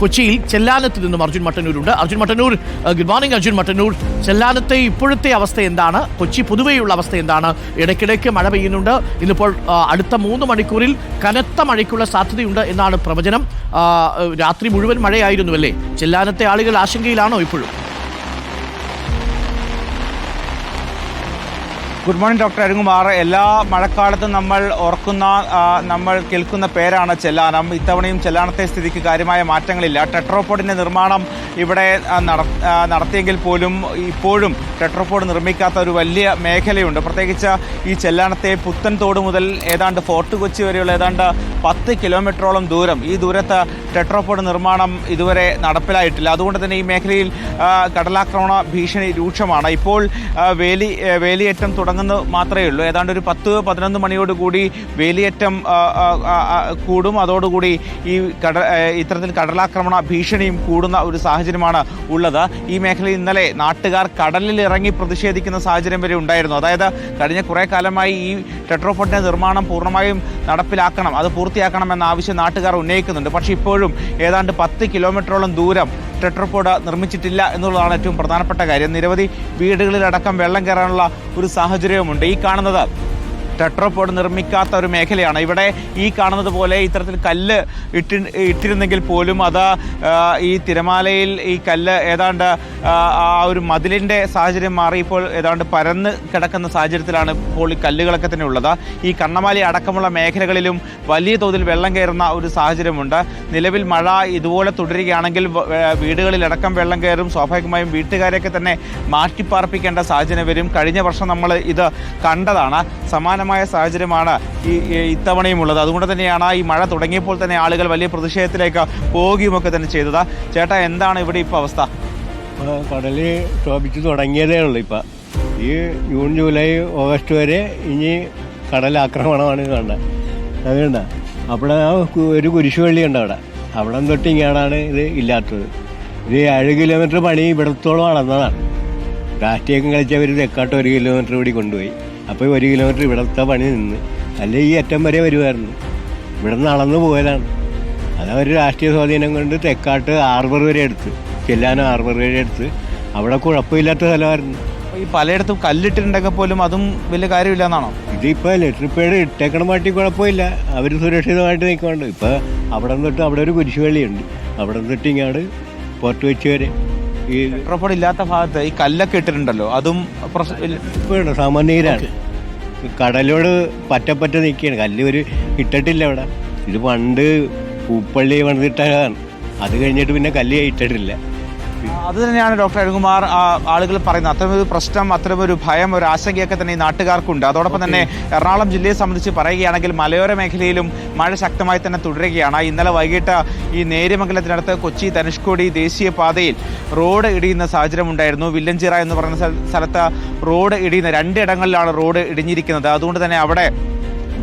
കൊച്ചിയിൽ ചെല്ലാനത്ത് നിന്നും Arjun മട്ടന്നൂരുണ്ട്. Arjun Mattannur good morning Arjun Mattannur. ചെല്ലാനത്തെ ഇപ്പോഴത്തെ അവസ്ഥ എന്താണ്? കൊച്ചി പൊതുവെയുള്ള അവസ്ഥ എന്താണ്? ഇടയ്ക്കിടയ്ക്ക് മഴ പെയ്യുന്നുണ്ട്. ഇന്നിപ്പോൾ അടുത്ത മൂന്ന് മണിക്കൂറിൽ കനത്ത മഴയ്ക്കുള്ള സാധ്യതയുണ്ട് എന്നാണ് പ്രവചനം. രാത്രി മുഴുവൻ മഴയായിരുന്നു അല്ലേ? ചെല്ലാനത്തെ ആളുകൾ ആശങ്കയിലാണോ ഇപ്പോഴും? ഗുഡ് മോർണിംഗ് ഡോക്ടർ അരുങ്ങുമാർ എല്ലാ മഴക്കാലത്തും നമ്മൾ ഓർക്കുന്ന നമ്മൾ കേൾക്കുന്ന പേരാണ് ചെല്ലാനം. ഇത്തവണയും ചെല്ലാനത്തെ സ്ഥിതിക്ക് കാര്യമായ മാറ്റങ്ങളില്ല. ടെട്രോപോഡിന്റെ നിർമ്മാണം ഇവിടെ നടത്തിയെങ്കിൽ പോലും ഇപ്പോഴും ടെട്രോപോഡ് നിർമ്മിക്കാത്ത ഒരു വലിയ മേഖലയുണ്ട്. പ്രത്യേകിച്ച് ഈ ചെല്ലാനത്തെ പുത്തൻതോട് മുതൽ ഏതാണ്ട് ഫോർട്ട് കൊച്ചി വരെയുള്ള ഏതാണ്ട് പത്ത് കിലോമീറ്ററോളം ദൂരം ഈ ദൂരത്ത് ടെട്രോപോഡ് നിർമ്മാണം ഇതുവരെ നടപ്പിലായിട്ടില്ല. അതുകൊണ്ട് തന്നെ ഈ മേഖലയിൽ കടലാക്രമണ ഭീഷണി രൂക്ഷമാണ്. ഇപ്പോൾ വേലി വേലിയേറ്റം തുടങ്ങുന്നത് മാത്രമേ ഉള്ളൂ. ഏതാണ്ട് ഒരു പത്ത് പതിനൊന്ന് മണിയോട് കൂടി വേലിയേറ്റം കൂടും. അതോടുകൂടി ഈ കട ഇത്തരത്തിൽ കടലാക്രമണ ഭീഷണിയും കൂടുന്ന ഒരു സാഹചര്യമാണ് ഉള്ളത്. ഈ മേഖലയിൽ ഇന്നലെ നാട്ടുകാർ കടലിൽ ഇറങ്ങി പ്രതിഷേധിക്കുന്ന സാഹചര്യം വരെ ഉണ്ടായിരുന്നു. അതായത് കഴിഞ്ഞ കുറേ കാലമായി ഈ ടെട്രോഫോട്ടിന്റെ നിർമ്മാണം പൂർണമായും നടപ്പിലാക്കണം അത് പൂർത്തിയാക്കണം എന്ന ആവശ്യം നാട്ടുകാർ ഉന്നയിക്കുന്നുണ്ട്. പക്ഷേ ഇപ്പോഴും ഏതാണ്ട് പത്ത് കിലോമീറ്ററോളം ദൂരം ടെട്രോപോഡ് നിർമ്മിച്ചിട്ടില്ല എന്നുള്ളതാണ് ഏറ്റവും പ്രധാനപ്പെട്ട കാര്യം. നിരവധി വീടുകളിലടക്കം വെള്ളം കയറാനുള്ള ഒരു സാഹചര്യവുമുണ്ട് ഈ കാണുന്നത്. ടെട്രോപോഡ് നിർമ്മിക്കാത്ത ഒരു മേഖലയാണ്. ഇവിടെ ഈ കാണുന്നത് പോലെ ഇത്തരത്തിൽ കല്ല് ഇട്ടി ഇട്ടിരുന്നെങ്കിൽ പോലും അത് ഈ തിരമാലയിൽ ഈ കല്ല് ഏതാണ്ട് ആ, ഒരു മതിലിന്റെ സാഹചര്യം മാറി ഇപ്പോൾ ഏതാണ്ട് പരന്ന് കിടക്കുന്ന സാഹചര്യത്തിലാണ് ഇപ്പോൾ ഈ കല്ലുകളൊക്കെ തന്നെ ഉള്ളത്. ഈ കണ്ണമാലി അടക്കമുള്ള മേഖലകളിലും വലിയ തോതിൽ വെള്ളം കയറുന്ന ഒരു സാഹചര്യമുണ്ട്. നിലവിൽ മഴ ഇതുപോലെ തുടരുകയാണെങ്കിൽ വീടുകളിലടക്കം വെള്ളം കയറും. സ്വാഭാവികമായും വീട്ടുകാരെയൊക്കെ തന്നെ മാറ്റിപ്പാർപ്പിക്കേണ്ട സാഹചര്യം വരും. കഴിഞ്ഞ വർഷം നമ്മൾ ഇത് കണ്ടതാണ്. സമാനമായ സാഹചര്യമാണ് ഈ ഇത്തവണയും ഉള്ളത്. അതുകൊണ്ട് തന്നെയാണ് ഈ മഴ തുടങ്ങിയപ്പോൾ തന്നെ ആളുകൾ വലിയ പ്രതിഷേധത്തിലേക്ക് പോവുകയുമൊക്കെ തന്നെ ചെയ്തത്. ചേട്ടാ എന്താണ് ഇവിടെ ഇപ്പോൾ അവസ്ഥ? കടൽ ക്ഷോഭിച്ച് തുടങ്ങിയതേ ഉള്ളൂ ഇപ്പം. ഈ ജൂൺ ജൂലൈ ഓഗസ്റ്റ് വരെ ഇനി കടൽ ആക്രമണമാണ് കണ്ടത് അതുകൊണ്ട അവിടെ ഒരു കുരിശുവള്ളി ഉണ്ട് അവിടെ. അവിടെ തൊട്ട് ഇങ്ങനെയാണ് ഇത് ഇല്ലാത്തത്. ഇത് ഏഴ് കിലോമീറ്റർ പണി ഇവിടത്തോളം നടന്നതാണ് രാഷ്ട്രീയം കളിച്ചവർ തെക്കാട്ട് ഒരു കിലോമീറ്റർ കൂടി കൊണ്ടുപോയി. അപ്പോൾ ഒരു കിലോമീറ്റർ ഇവിടുത്തെ പണി നിന്ന്. അല്ലെ ഈ അറ്റം വരെ വരുമായിരുന്നു ഇവിടെ നിന്ന് നടന്നു പോയതാണ് അതവർ രാഷ്ട്രീയ സ്വാധീനം കൊണ്ട് തെക്കാട്ട് ആർബർ വരെ എടുത്ത് ചെല്ലാനോ ആർബർ വരെ എടുത്ത് അവിടെ കുഴപ്പമില്ലാത്ത സ്ഥലമായിരുന്നു. ഈ പലയിടത്തും കല്ലിട്ടിട്ടുണ്ടെങ്കിൽ പോലും അതും വലിയ കാര്യമില്ല എന്നാണോ ഇതിപ്പോൾ ലെറ്ററിപ്പേട് ഇട്ടേക്കണ മാറ്റി കുഴപ്പമില്ല. അവർ സുരക്ഷിതമായിട്ട് നിൽക്കുന്നുണ്ട്. ഇപ്പോൾ അവിടെ തൊട്ട് അവിടെ ഒരു കുരിശുവള്ളിയുണ്ട്. അവിടെ തൊട്ട് ഇങ്ങോട്ട് പുറത്ത് വെച്ച് വരെ. ഈ റോഡ് ഇല്ലാത്ത ഭാഗത്ത് ഈ കല്ലൊക്കെ ഇട്ടിട്ടുണ്ടല്ലോ അതും പ്രശ്നം സാമാന്യരാണ് കടലോട് പറ്റപ്പറ്റ നിൽക്കുകയാണ്. കല്ല് ഒരു ഇട്ടിട്ടില്ല അവിടെ ഇത് പണ്ട് പൂപ്പള്ളി പണിതിട്ടാണ് അത് കഴിഞ്ഞിട്ട് പിന്നെ കല്ല് ഇട്ടിട്ടില്ല. അത് തന്നെയാണ് ഡോക്ടർ അരുകുമാർ ആളുകൾ പറയുന്നത്. അത്തരമൊരു പ്രശ്നം അത്തരമൊരു ഭയം ഒരു ആശങ്കയൊക്കെ തന്നെ ഈ നാട്ടുകാർക്കുണ്ട്. അതോടൊപ്പം തന്നെ എറണാകുളം ജില്ലയെ സംബന്ധിച്ച് പറയുകയാണെങ്കിൽ മലയോര മേഖലയിലും മഴ ശക്തമായി തന്നെ തുടരുകയാണ്. ഇന്നലെ വൈകിട്ട് ഈ നേര്യമംഗലത്തിനടുത്ത് കൊച്ചി ധനുഷ്കോടി ദേശീയപാതയിൽ റോഡ് ഇടിയുന്ന സാഹചര്യം ഉണ്ടായിരുന്നു വില്ലഞ്ചിറ എന്ന് പറയുന്ന സ്ഥല- സ്ഥലത്ത് റോഡ് ഇടിയുന്ന രണ്ടിടങ്ങളിലാണ് റോഡ് ഇടിഞ്ഞിരിക്കുന്നത്. അതുകൊണ്ട് തന്നെ അവിടെ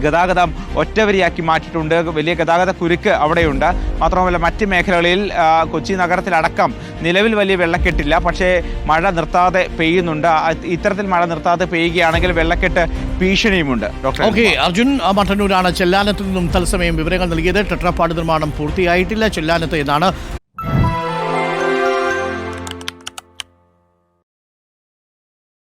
ഗതാഗതം ഒറ്റവരിയാക്കി മാറ്റിയിട്ടുണ്ട്. വലിയ ഗതാഗത കുരുക്ക് അവിടെയുണ്ട്. മാത്രമല്ല മറ്റ് മേഖലകളിൽ കൊച്ചി നഗരത്തിലടക്കം നിലവിൽ വലിയ വെള്ളക്കെട്ടില്ല. പക്ഷേ മഴ നിർത്താതെ പെയ്യുന്നുണ്ട്. ഇത്തരത്തിൽ മഴ നിർത്താതെ പെയ്യുകയാണെങ്കിൽ വെള്ളക്കെട്ട് ഭീഷണിയുമുണ്ട്. ഡോക്ടർ ഓക്കെ അർജുൻ മട്ടന്നൂരാണ് ചെല്ലാനത്ത് നിന്നും തത്സമയം വിവരങ്ങൾ നൽകിയത്. ടെട്രാപ്പാട് നിർമ്മാണം പൂർത്തിയായിട്ടില്ല. ചെല്ലാനത്ത് എന്നാണ്